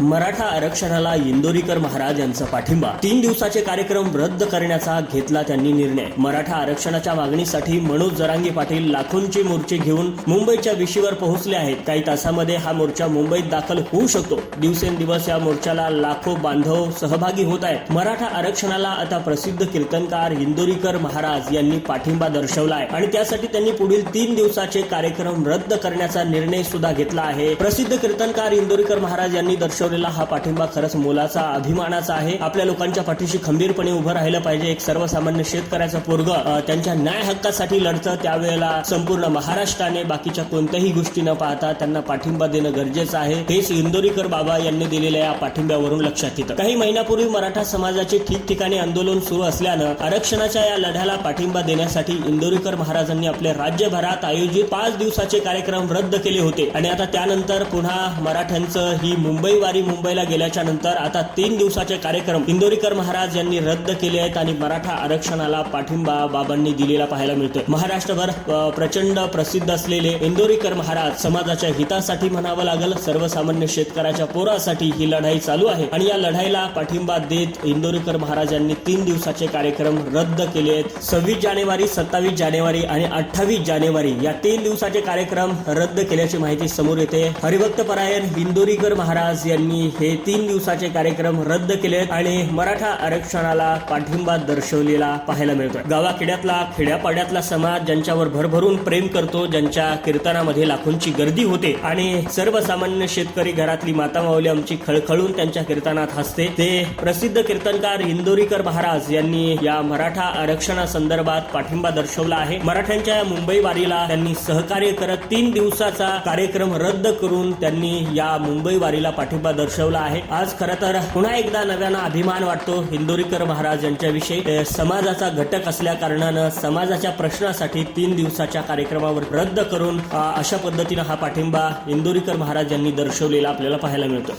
मराठा आरक्षणाला इंदोरीकर महाराज यांचा पाठिंबा. तीन दिवसाचे कार्यक्रम रद्द करण्याचा घेतला त्यांनी निर्णय. मराठा आरक्षणाच्या मागणीसाठी मनोज जरांगे पाटील लाखोंचे मोर्चे घेऊन मुंबईच्या विशीवर पोहोचले आहेत. काही तासामध्ये हा मोर्चा मुंबईत दाखल होऊ शकतो. दिवसेंदिवस या मोर्चाला लाखो बांधव सहभागी होत आहेत. मराठा आरक्षणाला आता प्रसिद्ध कीर्तनकार इंदोरीकर महाराज यांनी पाठिंबा दर्शवला आहे. आणि त्यासाठी त्यांनी पुढील तीन दिवसाचे कार्यक्रम रद्द करण्याचा निर्णय सुद्धा घेतला आहे. प्रसिद्ध कीर्तनकार इंदोरीकर महाराज यांनी दर्शवलेला हा पाठिंबा खरंच मोलाचा अभिमानाचा आहे. आपल्या लोकांच्या पाठीशी खंबीरपणे उभं राहिलं पाहिजे. एक सर्वसामान्य शेतकऱ्याचा पोरग त्यांच्या न्याय हक्कासाठी लढतं त्यावेळेला संपूर्ण महाराष्ट्राने बाकीच्या कोणत्याही गोष्टी न पाहता त्यांना पाठिंबा देणं गरजेचं आहे. हेच इंदोरीकर बाबा यांनी दिलेल्या या पाठिंब्यावरून लक्षात येतं. काही महिन्यापूर्वी मराठा समाजाचे ठिकठिकाणी आंदोलन सुरू असल्यानं आरक्षणाच्या या लढ्याला पाठिंबा देण्यासाठी इंदोरीकर महाराजांनी आपल्या राज्यभरात आयोजित पाच दिवसाचे कार्यक्रम रद्द केले होते. आणि आता त्यानंतर पुन्हा मराठ्यांचं ही मुंबई वारी मुंबईला गेल्याच्यानंतर आता तीन दिवसाचे कार्यक्रम इंदोरीकर महाराज यांनी रद्द केले आहेत आणि मराठा आरक्षणाला पाठिंबा बाबांनी दिलेला पाहायला मिळतोय. महाराष्ट्रभर प्रचंड प्रसिद्ध असलेले इंदोरीकर महाराज समाजाच्या हितासाठी म्हणावं लागेल. सर्वसामान्य शेतकऱ्याच्या पोरासाठी ही लढाई चालू आहे आणि या लढाईला पाठिंबा देत इंदोरीकर महाराज यांनी तीन दिवसाचे कार्यक्रम रद्द केले आहेत. सव्वीस जानेवारी सत्तावीस जानेवारी आणि अठ्ठावीस जानेवारी या तीन दिवसाचे कार्यक्रम रद्द केल्याची माहिती समोर येते. हरिभक्त परायण इंदोरीकर महाराज यांनी हे तीन दिवसाचे कार्यक्रम रद्द केले आणि मराठा आरक्षणाला पाठिंबा दर्शवलेला पाहायला मिळतोय. गावाखेड्यातला खेड्यापाड्यातला समाज ज्यांच्यावर भरभरून प्रेम करतो ज्यांच्या कीर्तनामध्ये लाखोंची गर्दी होते आणि सर्वसामान्य शेतकरी घरातली माता माऊली आमची खळखळून त्यांच्या कीर्तनात हसते ते प्रसिद्ध कीर्तनकार इंदोरीकर महाराज यांनी या मराठा आरक्षणासंदर्भात पाठिंबा दर्शवला आहे. मराठ्यांच्या मुंबई वारीला त्यांनी सहकार्य करत तीन दिवसाचा कार्यक्रम रद्द करून त्यांनी या मुंबई वारीला पाठिंबा दर्शवला आहे. आज खरं तर पुन्हा एकदा नव्यानं अभिमान वाटतो इंदोरीकर महाराज यांच्याविषयी. समाजाचा घटक असल्या कारणानं समाजाच्या प्रश्नासाठी तीन दिवसाच्या कार्यक्रमावर रद्द करून अशा पद्धतीनं हा पाठिंबा इंदोरीकर महाराज यांनी दर्शवलेला आपल्याला पाहायला मिळतो.